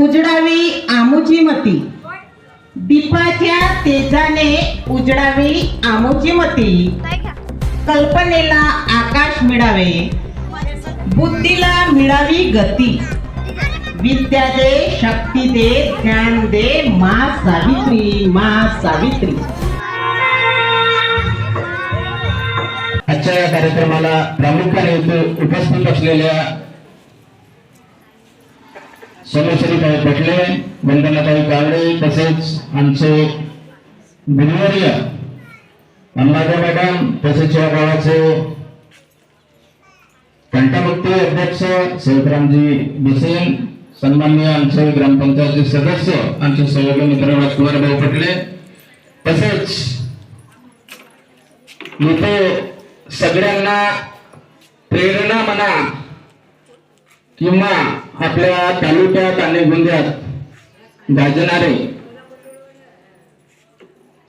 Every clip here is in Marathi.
उजडावी आमुची मती दीपाच्या तेजाने उजडावी आमुची मती कल्पनेला आकाश मिळावे. बुद्धीला मिळावी गती. विद्या दे शक्ती दे ज्ञान दे मा सावित्री मा सावित्री. आजच्या या कार्यक्रमाला प्रामुख्याने उपस्थित असलेल्या सोमेश्वरीताई पटले वंदनाताई कावडे तसेच आमचे बिनवर्य अंबाजा मॅडम तसेच या गावाचे कंटामुक्ती अध्यक्ष सेवकरामजी बिसेन सन्माननीय आमचे ग्रामपंचायतचे सदस्य आमचे सहयोगी मित्र राजकुमार भाऊ पटले तसेच इथे सगळ्यांना प्रेरणा म्हणा किंवा आपल्या तालुक्यात आणि गुंजात गाजणारे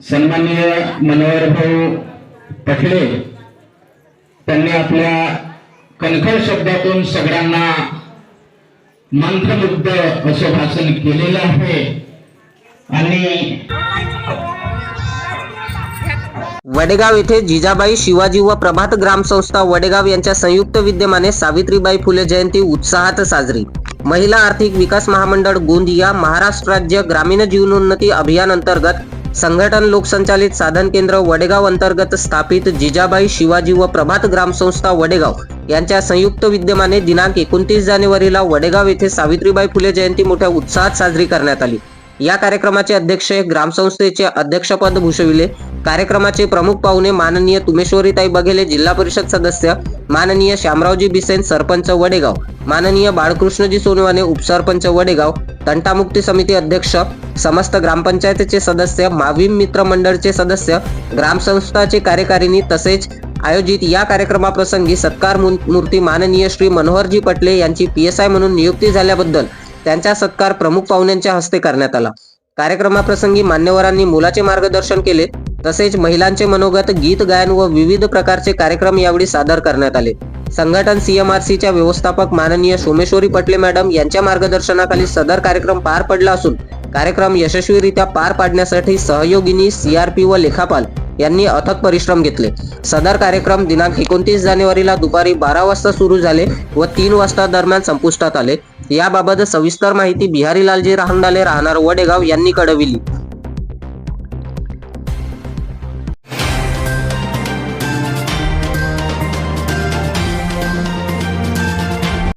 सन्माननीय मनोहरभाऊ पटले त्यांनी आपल्या कणखर शब्दातून सगळ्यांना मंत्रमुग्ध असं भाषण केलेलं आहे. आणि वडेगाव येथे जिजाबाई शिवाजी व प्रभात ग्रामसंस्था वडेगाव यांच्या संयुक्त विद्यमाने सावित्रीबाई फुले जयंती उत्साहात साजरी. महिला आर्थिक विकास महामंडळ गोंद या महाराष्ट्र राज्य ग्रामीण जीवनोन्नती अभियान अंतर्गत संघटन लोकसंचालित साधन केंद्र वडेगाव अंतर्गत स्थापित जिजाबाई शिवाजी व प्रभात ग्रामसंस्था वडेगाव यांच्या संयुक्त विद्यमाने दिनांक एकोणतीस जानेवारीला वडेगाव येथे सावित्रीबाई फुले जयंती मोठ्या उत्साहात साजरी करण्यात आली. या कार्यक्रमाचे अध्यक्ष ग्रामसंस्थेचे अध्यक्षपद भूषविले. कार्यक्रमाचे प्रमुख पाहुणे माननीय तुमेश्वरीताई बघेले जिल्हा परिषद सदस्य माननीय श्यामरावजी बिसेन सरपंच वडेगाव. माननीय बाळकृष्णजी सोनवाने उपसरपंच वडेगाव. तंटामुक्ती समिती अध्यक्ष समस्त ग्रामपंचायतीचे सदस्य माविम मित्र मंडळचे सदस्य ग्रामसंस्थाचे कार्यकारिणी तसेच आयोजित या कार्यक्रमाप्रसंगी सत्कार मूर्ती माननीय श्री मनोहरजी पटले यांची पी एस आय म्हणून नियुक्ती झाल्याबद्दल त्यांचा सत्कार प्रमुख पाहुण्यांच्या हस्ते करण्यात आला. कार्यक्रमाप्रसंगी मान्यवरांनी मुलाचे मार्गदर्शन केले. तसेच महिलांचे मनोगत गीत गायन व विविध प्रकारचे कार्यक्रम यावेळी सादर करण्यात आले. संघटन सीएमआरसीच्या व्यवस्थापक माननीय सोमेश्वरी पटले मॅडम यांच्या मार्गदर्शनाखाली सदर कार्यक्रम पार पडला असून कार्यक्रम यशस्वीरित्या पार पाडण्यासाठी सहयोगिनी सीआरपी व लेखापाल यांनी अथक परिश्रम घेतले. सदर कार्यक्रम दिनांक एकोणतीस जानेवारीला दुपारी बारा वाजता सुरू झाले व तीन वाजता दरम्यान संपुष्टात आले. याबाबत सविस्तर माहिती बिहारी लालजी राहंडाले राहणार वडेगाव यांनी कळविली.